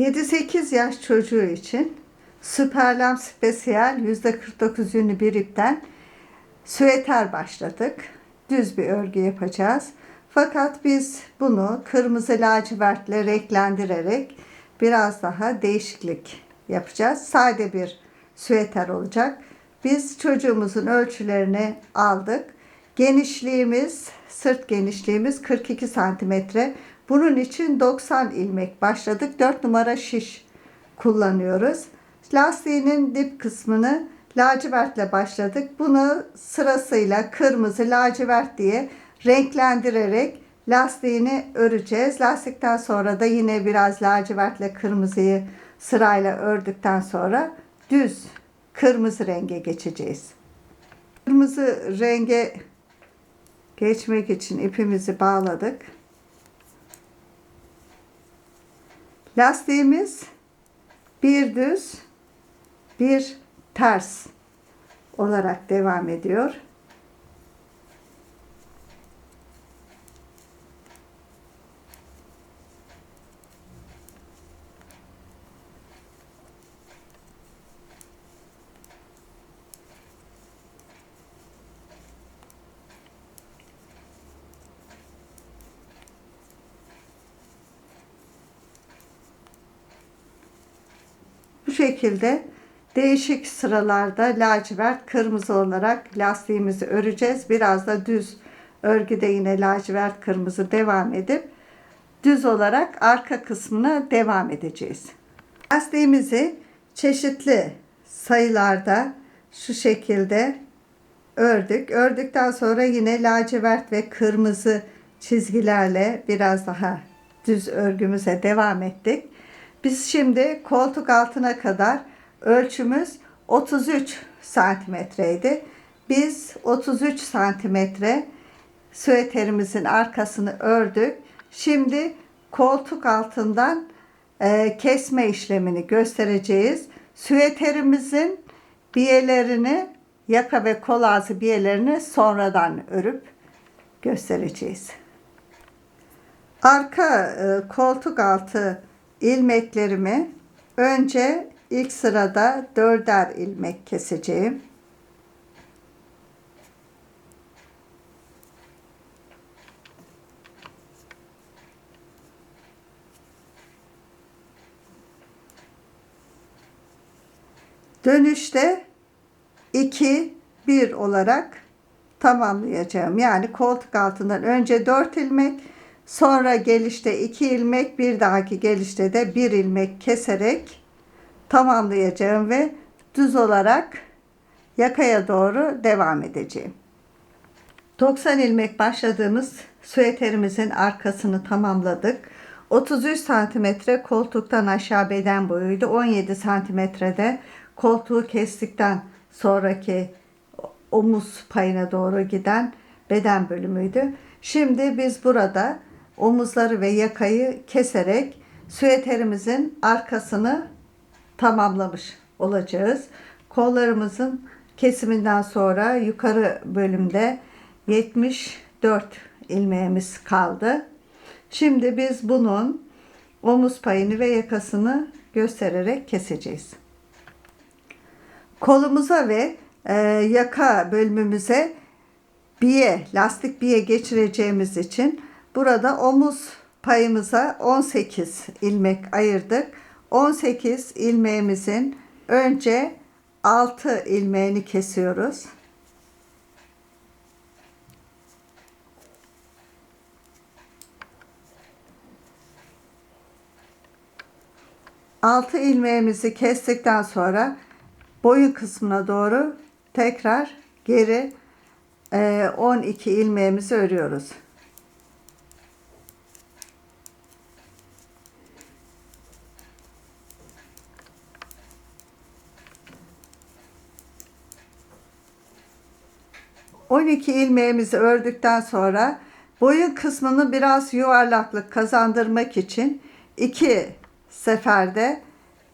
7-8 yaş çocuğu için Süperlam Spesiyal %49 yünlü bir ipten süeter başladık. Düz bir örgü yapacağız. Fakat biz bunu kırmızı lacivertle renklendirerek biraz daha değişiklik yapacağız. Sade bir süeter olacak. Biz çocuğumuzun ölçülerini aldık. Genişliğimiz, sırt genişliğimiz 42 santimetre. Bunun için 90 ilmek başladık. 4 numara şiş kullanıyoruz. Lastiğinin dip kısmını lacivertle başladık. Bunu sırasıyla kırmızı, lacivert diye renklendirerek lastiğini öreceğiz. Lastikten sonra da yine biraz lacivertle kırmızıyı sırayla ördükten sonra düz kırmızı renge geçeceğiz. Kırmızı renge geçmek için ipimizi bağladık. Lastiğimiz bir düz, bir ters olarak devam ediyor. Şekilde değişik sıralarda lacivert, kırmızı olarak lastiğimizi öreceğiz. Biraz da düz örgüde yine lacivert, kırmızı devam edip düz olarak arka kısmına devam edeceğiz. Lastiğimizi çeşitli sayılarda şu şekilde ördük. Ördükten sonra yine lacivert ve kırmızı çizgilerle biraz daha düz örgümüze devam ettik. Biz şimdi koltuk altına kadar ölçümüz 33 santimetreydi. Biz 33 santimetre süeterimizin arkasını ördük. Şimdi koltuk altından e, kesme işlemini göstereceğiz. Süeterimizin biyelerini yaka ve kol ağzı biyelerini sonradan örüp göstereceğiz. Arka e, koltuk altı ilmeklerimi önce ilk sırada dörder ilmek keseceğim. Dönüşte 2 1 olarak tamamlayacağım. Yani koltuk altından önce 4 ilmek, sonra gelişte 2 ilmek, bir dahaki gelişte de 1 ilmek keserek tamamlayacağım ve düz olarak yakaya doğru devam edeceğim. 90 ilmek başladığımız süeterimizin arkasını tamamladık. 33 santimetre koltuktan aşağı beden boyuydu. 17 santimetrede koltuğu kestikten sonraki omuz payına doğru giden beden bölümüydü. Şimdi biz burada omuzları ve yakayı keserek süeterimizin arkasını tamamlamış olacağız. Kollarımızın kesiminden sonra yukarı bölümde 74 ilmeğimiz kaldı. Şimdi biz bunun omuz payını ve yakasını göstererek keseceğiz. Kolumuza ve e, yaka bölümümüze biye, lastik biye geçireceğimiz için burada omuz payımıza 18 ilmek ayırdık. 18 ilmeğimizin önce 6 ilmeğini kesiyoruz. Altı ilmeğimizi kestikten sonra boyun kısmına doğru tekrar geri 12 ilmeğimizi örüyoruz. 12 ilmeğimizi ördükten sonra boyun kısmını biraz yuvarlaklık kazandırmak için iki seferde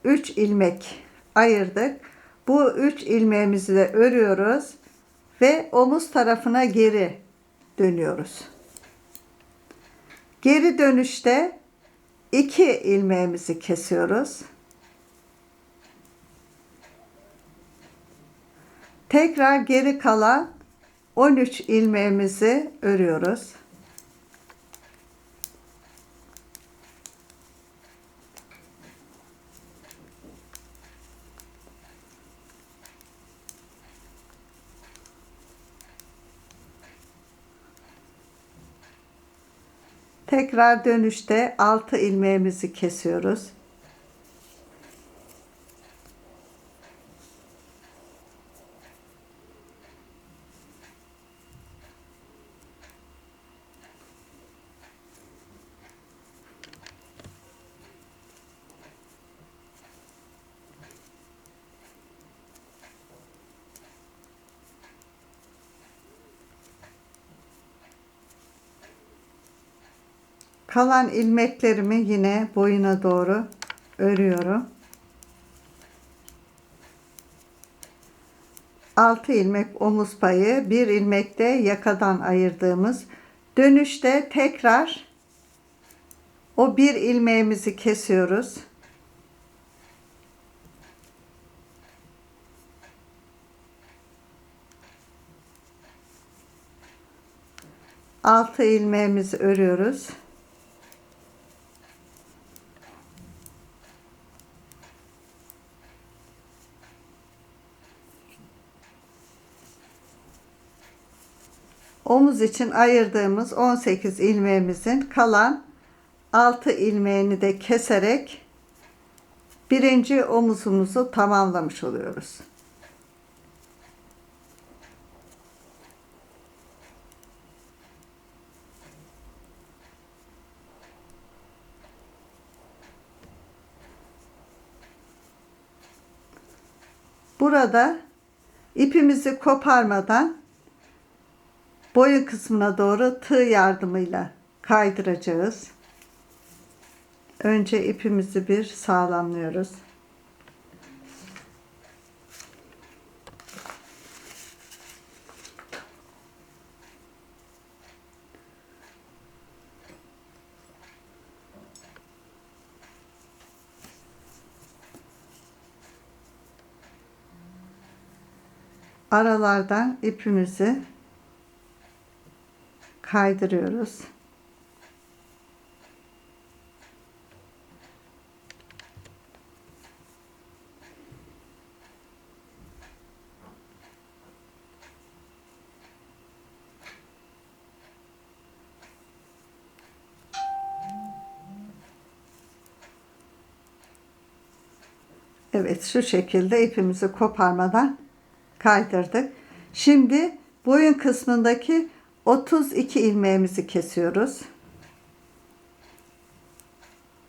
3 ilmek ayırdık. Bu 3 ilmeğimizi de örüyoruz ve omuz tarafına geri dönüyoruz. Geri dönüşte 2 ilmeğimizi kesiyoruz. Tekrar geri kalan 13 ilmeğimizi örüyoruz. Tekrar dönüşte 6 ilmeğimizi kesiyoruz. Kalan ilmeklerimi yine boyuna doğru örüyorum. 6 ilmek omuz payı, 1 ilmek de yakadan ayırdığımız dönüşte tekrar o bir ilmeğimizi kesiyoruz. Altı ilmeğimizi örüyoruz. Omuz için ayırdığımız 18 ilmeğimizin kalan 6 ilmeğini de keserek birinci omuzumuzu tamamlamış oluyoruz. Burada ipimizi koparmadan boyun kısmına doğru tığ yardımıyla kaydıracağız. Önce ipimizi bir sağlamlıyoruz. Aralardan ipimizi kaydırıyoruz. Evet şu şekilde ipimizi koparmadan kaydırdık. Şimdi boyun kısmındaki 32 ilmeğimizi kesiyoruz.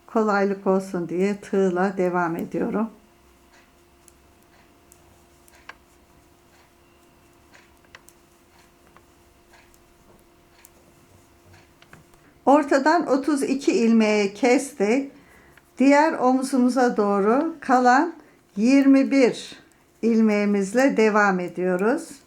Kolaylık olsun diye tığla devam ediyorum. Ortadan 32 ilmeği kestik. Diğer omuzumuza doğru kalan 21 ilmeğimizle devam ediyoruz.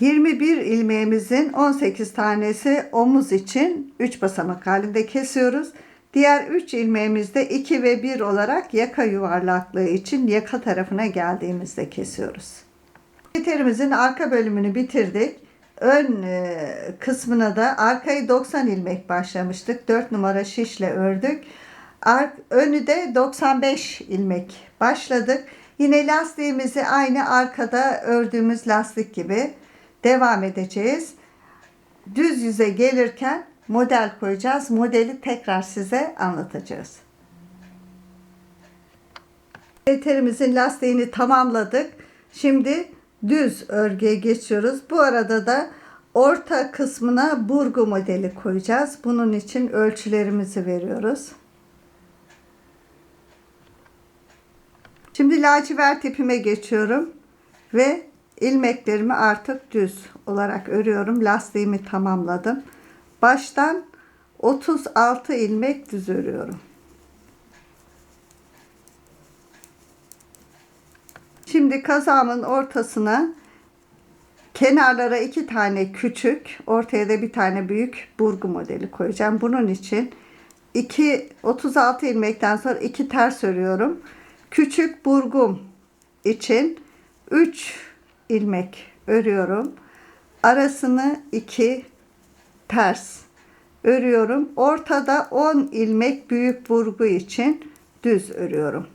Yirmi bir ilmeğimizin 18 tanesi omuz için 3 basamak halinde kesiyoruz. Diğer 3 ilmeğimizde 2 ve 1 olarak yaka yuvarlaklığı için yaka tarafına geldiğimizde kesiyoruz. Biterimizin arka bölümünü bitirdik. Ön e, kısmına da arkayı 90 ilmek başlamıştık. 4 numara şişle ördük. Ar önü de 95 ilmek başladık. Yine lastiğimizi aynı arkada ördüğümüz lastik gibi devam edeceğiz. Düz yüze gelirken model koyacağız. Modeli tekrar size anlatacağız. Eterimizin lastiğini tamamladık. Şimdi düz örgüye geçiyoruz. Bu arada da orta kısmına burgu modeli koyacağız. Bunun için ölçülerimizi veriyoruz. Şimdi lacivert ipime geçiyorum ve ilmeklerimi artık düz olarak örüyorum. Lastiğimi tamamladım. Baştan 36 ilmek düz örüyorum. Şimdi kazağımın ortasına kenarlara iki tane küçük, ortaya da bir tane büyük burgu modeli koyacağım. Bunun için 2 36 ilmekten sonra iki ters örüyorum. Küçük burgum için 3 ilmek örüyorum. Arasını 2 ters örüyorum. Ortada 10 ilmek büyük burgu için düz örüyorum.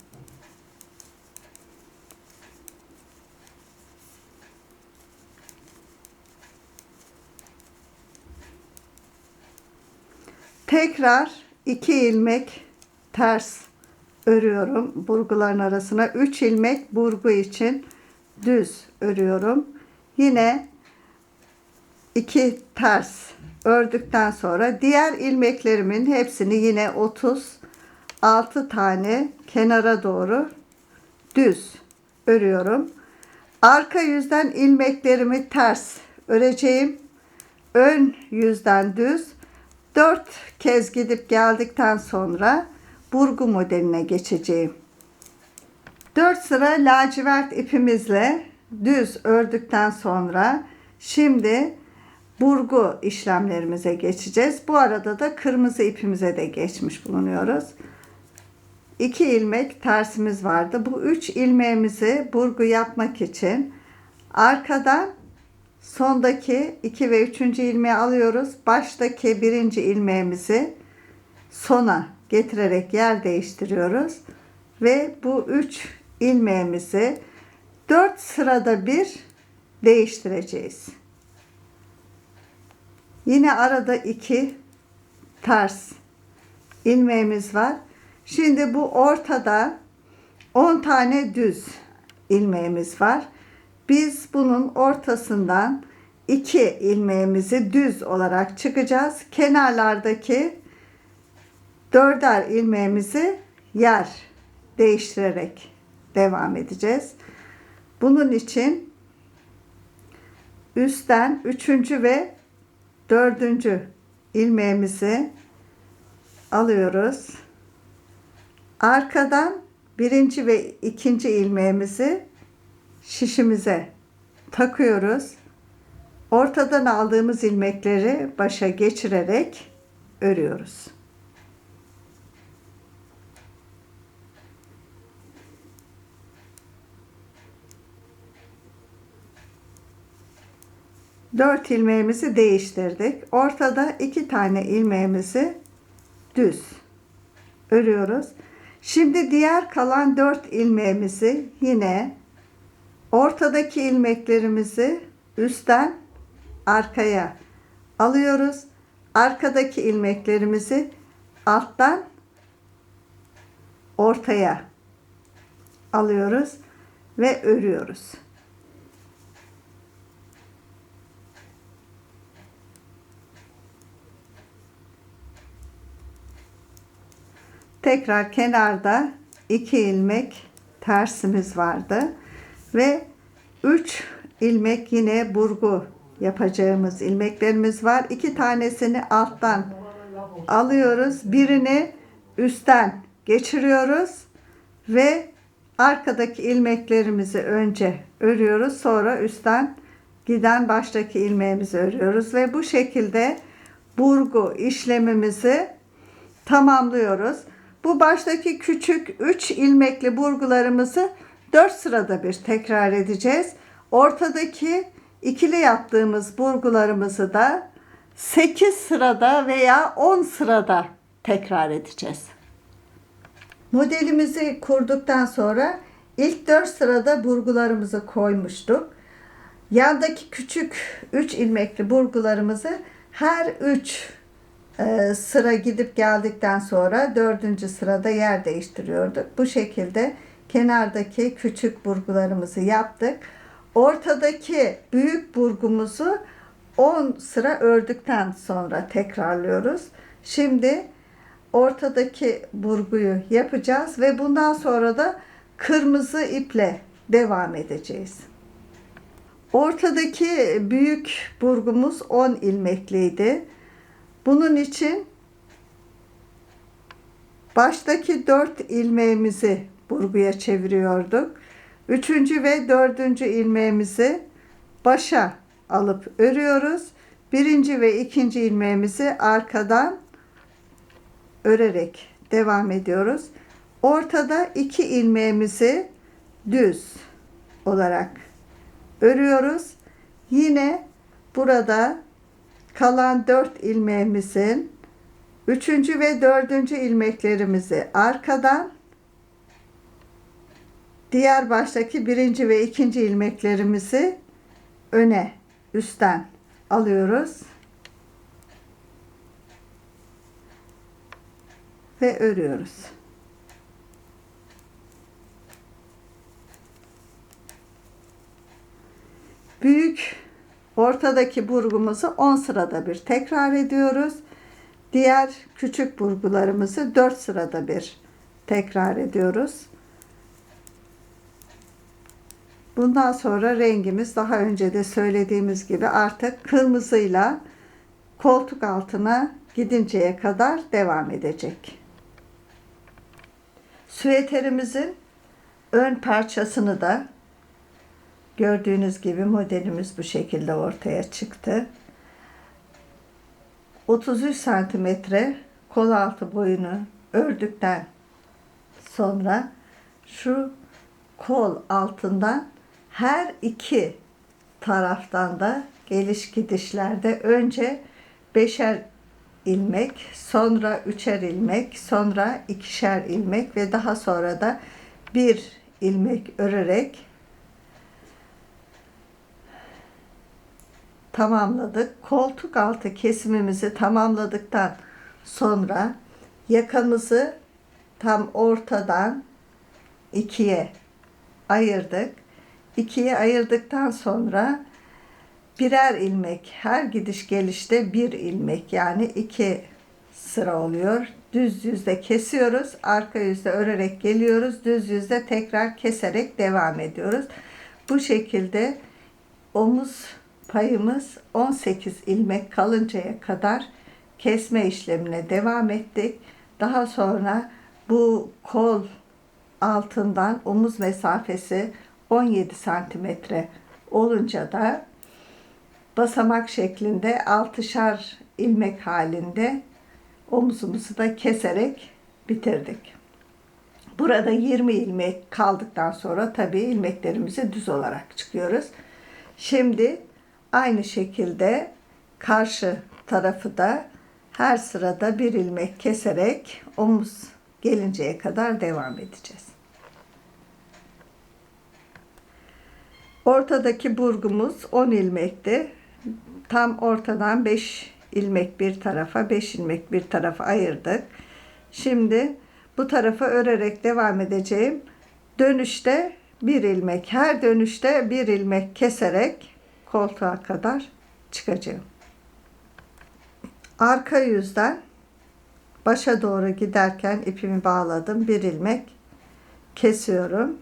Tekrar 2 ilmek ters örüyorum burguların arasına. 3 ilmek burgu için düz örüyorum. Yine 2 ters ördükten sonra diğer ilmeklerimin hepsini yine 36 tane kenara doğru düz örüyorum. Arka yüzden ilmeklerimi ters öreceğim. Ön yüzden düz. 4 kez gidip geldikten sonra burgu modeline geçeceğim. 4 sıra lacivert ipimizle düz ördükten sonra şimdi burgu işlemlerimize geçeceğiz. Bu arada da kırmızı ipimize de geçmiş bulunuyoruz. 2 ilmek tersimiz vardı. Bu 3 ilmeğimizi burgu yapmak için arkadan sondaki 2 ve 3. ilmeği alıyoruz. Baştaki birinci ilmeğimizi sona getirerek yer değiştiriyoruz. Ve bu 3 ilmeğimizi 4 sırada bir değiştireceğiz. Yine arada 2 ters ilmeğimiz var. Şimdi bu ortada 10 tane düz ilmeğimiz var. Biz bunun ortasından iki ilmeğimizi düz olarak çıkacağız. Kenarlardaki dörder ilmeğimizi yer değiştirerek devam edeceğiz. Bunun için üstten üçüncü ve dördüncü ilmeğimizi alıyoruz. Arkadan birinci ve ikinci ilmeğimizi şişimize takıyoruz. Ortadan aldığımız ilmekleri başa geçirerek örüyoruz. Dört ilmeğimizi değiştirdik. Ortada iki tane ilmeğimizi düz örüyoruz. Şimdi diğer kalan dört ilmeğimizi yine ortadaki ilmeklerimizi üstten arkaya alıyoruz. Arkadaki ilmeklerimizi alttan ortaya alıyoruz ve örüyoruz. Tekrar kenarda iki ilmek tersimiz vardı ve 3 ilmek yine burgu yapacağımız ilmeklerimiz var. İki tanesini alttan alıyoruz. Birini üstten geçiriyoruz ve arkadaki ilmeklerimizi önce örüyoruz. Sonra üstten giden baştaki ilmeğimizi örüyoruz ve bu şekilde burgu işlemimizi tamamlıyoruz. Bu baştaki küçük 3 ilmekli burgularımızı 4 sırada bir tekrar edeceğiz. Ortadaki ikili yaptığımız burgularımızı da 8 sırada veya 10 sırada tekrar edeceğiz. Modelimizi kurduktan sonra ilk 4 sırada burgularımızı koymuştuk. Yandaki küçük 3 ilmekli burgularımızı her 3 e, sıra gidip geldikten sonra dördüncü sırada yer değiştiriyorduk. Bu şekilde kenardaki küçük burgularımızı yaptık. Ortadaki büyük burgumuzu 10 sıra ördükten sonra tekrarlıyoruz. Şimdi ortadaki burguyu yapacağız ve bundan sonra da kırmızı iple devam edeceğiz. Ortadaki büyük burgumuz 10 ilmekliydi. Bunun için baştaki 4 ilmeğimizi burguya çeviriyorduk. Üçüncü ve dördüncü ilmeğimizi başa alıp örüyoruz. Birinci ve ikinci ilmeğimizi arkadan örerek devam ediyoruz. Ortada iki ilmeğimizi düz olarak örüyoruz. Yine burada kalan dört ilmeğimizin üçüncü ve dördüncü ilmeklerimizi arkadan diğer baştaki birinci ve ikinci ilmeklerimizi öne üstten alıyoruz ve örüyoruz. Büyük ortadaki burgumuzu 10 sırada bir tekrar ediyoruz. Diğer küçük burgularımızı 4 sırada bir tekrar ediyoruz. Bundan sonra rengimiz daha önce de söylediğimiz gibi artık kırmızıyla koltuk altına gidinceye kadar devam edecek. Süeterimizin ön parçasını da gördüğünüz gibi modelimiz bu şekilde ortaya çıktı. 33 santimetre kol altı boyunu ördükten sonra şu kol altından her iki taraftan da geliş gidişlerde önce beşer ilmek, sonra üçer ilmek, sonra ikişer ilmek ve daha sonra da bir ilmek örerek tamamladık. Koltuk altı kesimimizi tamamladıktan sonra yakamızı tam ortadan ikiye ayırdık ikiye ayırdıktan sonra birer ilmek her gidiş gelişte bir ilmek yani iki sıra oluyor. Düz yüzde kesiyoruz. Arka yüzde örerek geliyoruz. Düz yüzde tekrar keserek devam ediyoruz. Bu şekilde omuz payımız 18 ilmek kalıncaya kadar kesme işlemine devam ettik. Daha sonra bu kol altından omuz mesafesi 17 santimetre olunca da basamak şeklinde altışar ilmek halinde omuzumuzu da keserek bitirdik. Burada 20 ilmek kaldıktan sonra tabii ilmeklerimizi düz olarak çıkıyoruz. Şimdi aynı şekilde karşı tarafı da her sırada bir ilmek keserek omuz gelinceye kadar devam edeceğiz. Ortadaki burgumuz 10 ilmekti. Tam ortadan 5 ilmek bir tarafa, 5 ilmek bir tarafa ayırdık. Şimdi bu tarafa örerek devam edeceğim. Dönüşte bir ilmek, her dönüşte bir ilmek keserek koltuğa kadar çıkacağım. Arka yüzden başa doğru giderken ipimi bağladım. Bir ilmek kesiyorum.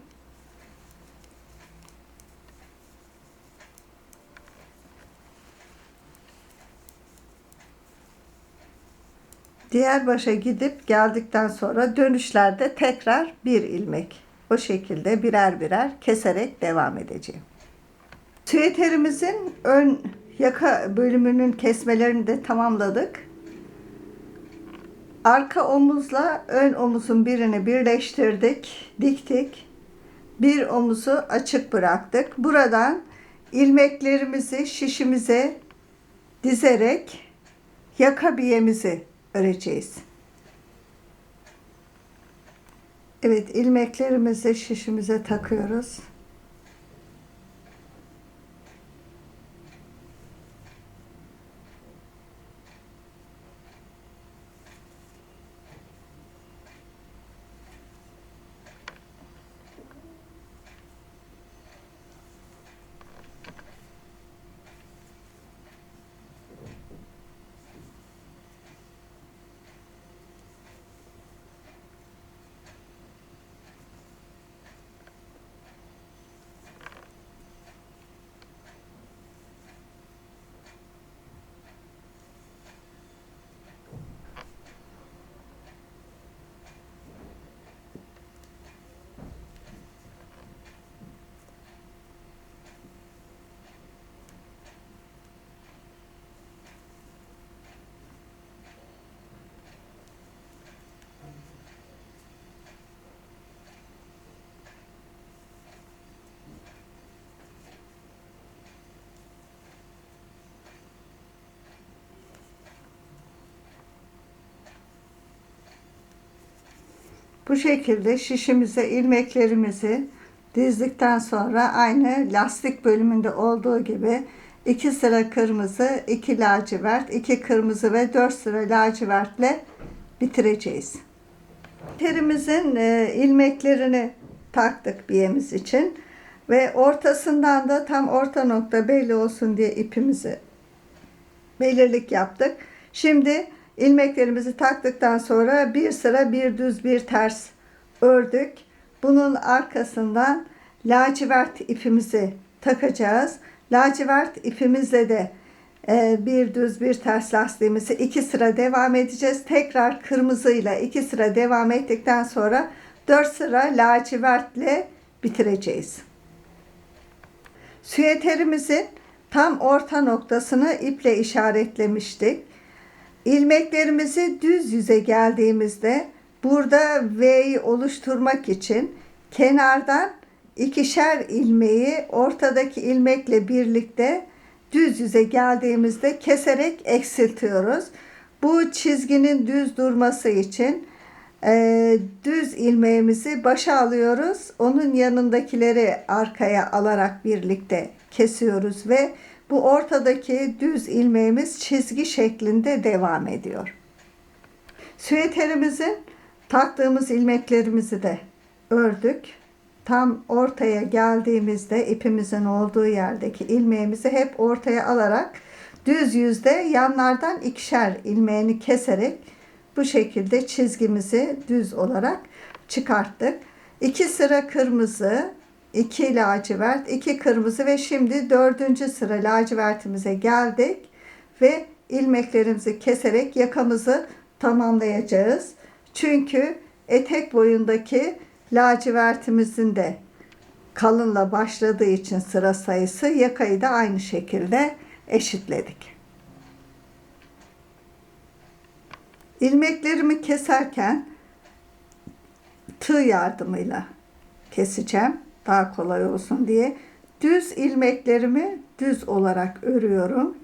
Diğer başa gidip geldikten sonra dönüşlerde tekrar bir ilmek. O şekilde birer birer keserek devam edeceğim. Süeterimizin ön yaka bölümünün kesmelerini de tamamladık. Arka omuzla ön omuzun birini birleştirdik, diktik. Bir omuzu açık bıraktık. Buradan ilmeklerimizi şişimize dizerek yaka biyemizi öreceğiz. Evet ilmeklerimizi şişimize takıyoruz. Bu şekilde şişimize ilmeklerimizi dizdikten sonra aynı lastik bölümünde olduğu gibi iki sıra kırmızı, iki lacivert, iki kırmızı ve dört sıra lacivertle bitireceğiz. Terimizin e, ilmeklerini taktık biyemiz için ve ortasından da tam orta nokta belli olsun diye ipimizi belirlik yaptık. Şimdi ilmeklerimizi taktıktan sonra bir sıra bir düz bir ters ördük. Bunun arkasından lacivert ipimizi takacağız. Lacivert ipimizle de e, bir düz bir ters lastiğimizi iki sıra devam edeceğiz. Tekrar kırmızıyla iki sıra devam ettikten sonra dört sıra lacivertle bitireceğiz. Süeterimizin tam orta noktasını iple işaretlemiştik. İlmeklerimizi düz yüze geldiğimizde burada V'yi oluşturmak için kenardan ikişer ilmeği ortadaki ilmekle birlikte düz yüze geldiğimizde keserek eksiltiyoruz. Bu çizginin düz durması için e, düz ilmeğimizi başa alıyoruz. Onun yanındakileri arkaya alarak birlikte kesiyoruz ve bu ortadaki düz ilmeğimiz çizgi şeklinde devam ediyor. Süeterimizin taktığımız ilmeklerimizi de ördük. Tam ortaya geldiğimizde ipimizin olduğu yerdeki ilmeğimizi hep ortaya alarak düz yüzde yanlardan ikişer ilmeğini keserek bu şekilde çizgimizi düz olarak çıkarttık. İki sıra kırmızı, iki lacivert, iki kırmızı ve şimdi dördüncü sıra lacivertimize geldik ve ilmeklerimizi keserek yakamızı tamamlayacağız. Çünkü etek boyundaki lacivertimizin de kalınla başladığı için sıra sayısı yakayı da aynı şekilde eşitledik. İlmeklerimi keserken tığ yardımıyla keseceğim. Daha kolay olsun diye. Düz ilmeklerimi düz olarak örüyorum.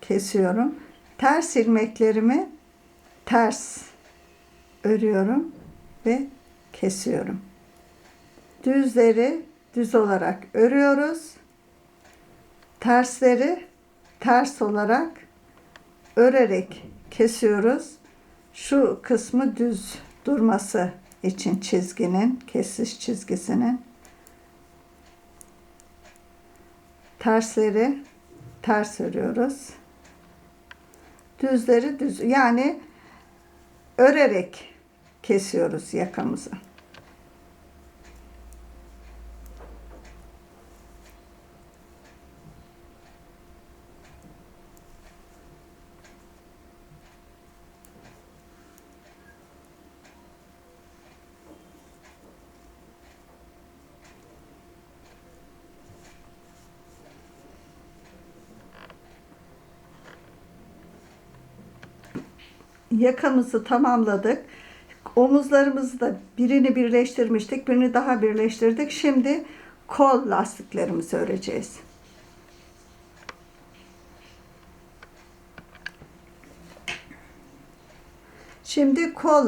Kesiyorum. Ters ilmeklerimi ters örüyorum ve kesiyorum. Düzleri düz olarak örüyoruz. Tersleri ters olarak örerek kesiyoruz. Şu kısmı düz durması için çizginin, kesiş çizgisinin tersleri ters örüyoruz. Düzleri düz yani örerek kesiyoruz yakamızı. Yakamızı tamamladık. Omuzlarımızı da birini birleştirmiştik, birini daha birleştirdik. Şimdi kol lastiklerimizi öreceğiz. Şimdi kol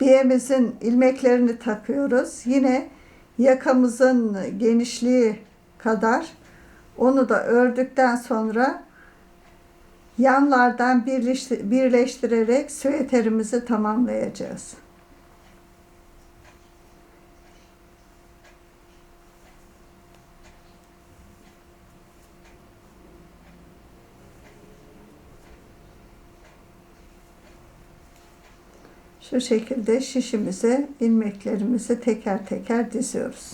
biyemizin ilmeklerini takıyoruz. Yine yakamızın genişliği kadar onu da ördükten sonra yanlardan birleştirerek süeterimizi tamamlayacağız. Şu şekilde şişimize ilmeklerimizi teker teker diziyoruz.